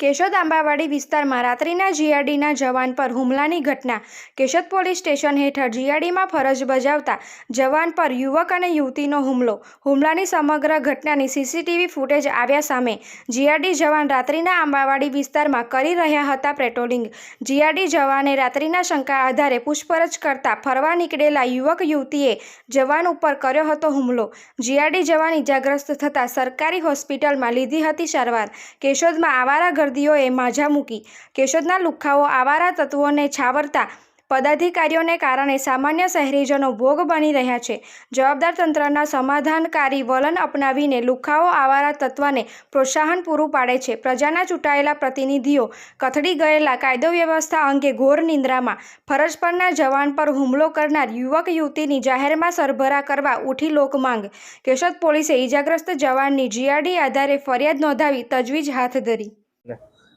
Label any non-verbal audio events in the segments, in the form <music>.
કેશોદ આંબાવાડી વિસ્તારમાં રાત્રિના જીઆરડીના જવાન પર હુમલાની ઘટના. કેશોદ પોલીસ સ્ટેશન હેઠળ જીઆરડીમાં ફરજ બજાવતા જવાન પર યુવક અને યુવતીનો હુમલો. હુમલાની સમગ્ર ઘટનાની સીસીટીવી ફૂટેજ આવ્યા સામે જીઆરડી જવાન રાત્રિના આંબાવાડી વિસ્તારમાં કરી રહ્યા હતા પેટ્રોલિંગ. જીઆરડી જવાને રાત્રિના શંકા આધારે પૂછપરછ કરતા ફરવા નીકળેલા યુવક યુવતીએ જવાન ઉપર કર્યો હતો હુમલો. જીઆરડી જવાન ઇજાગ્રસ્ત થતાં સરકારી હોસ્પિટલમાં લીધી હતી સારવાર. કેશોદમાં આવારા ગર્દીઓએ માઝા મૂકી. કેશોદના લુખ્ખાઓ આવારા તત્વોને છાવરતા પદાધિકારીઓને કારણે સામાન્ય શહેરીજનો ભોગ બની રહ્યા છે. જવાબદાર તંત્રના સમાધાનકારી વલણ અપનાવીને લુખ્ખાઓ આવારા તત્વને પ્રોત્સાહન પૂરું પાડે છે. પ્રજાના ચૂંટાયેલા પ્રતિનિધિઓ કથળી ગયેલા કાયદો વ્યવસ્થા અંગે ઘોર નિંદ્રામાં. ફરજ પરના જવાન પર હુમલો કરનાર યુવક યુવતીની જાહેરમાં સરભરા કરવા ઉઠી લોકમાંગ કેશોદ પોલીસે ઇજાગ્રસ્ત જવાનની જીઆરડી આધારે ફરિયાદ નોંધાવી તજવીજ હાથ ધરી.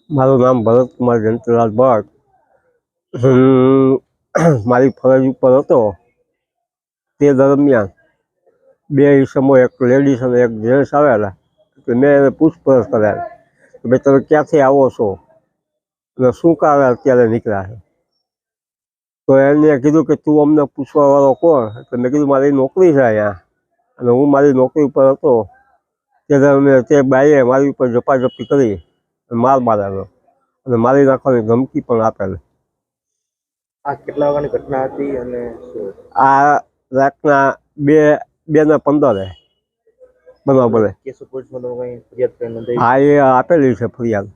મારું નામ ભરતકુમાર જયંતલાલ ભટ્ટ હું <clears throat> મારી ફરજ ઉપર હતો. તે દરમિયાન બે ઈસમો, એક લેડીઝ અને એક જેન્ટ્સ આવેલા. તો મેં એને પૂછપરછ કરાવી કે ભાઈ, તમે ક્યાંથી આવો છો? અને શું કારણે અત્યારે નીકળ્યા છે? તો એને કીધું કે, તું અમને પૂછવાવાળો કોણ? એટલે મેં કીધું, મારી નોકરી છે અહીંયા. અને હું મારી નોકરી ઉપર હતો. તે દરમિયાન તે બાઈએ મારી ઉપર ઝપાઝપી કરી. માર મારેલો અને મારી નાખવાની ધમકી પણ આપેલ. આ કેટલા વાગ્યાની ઘટના હતી અને આ રાતના બે બે ને પંદરે બનવા બને હા એ આપેલી છે ફરિયાદ.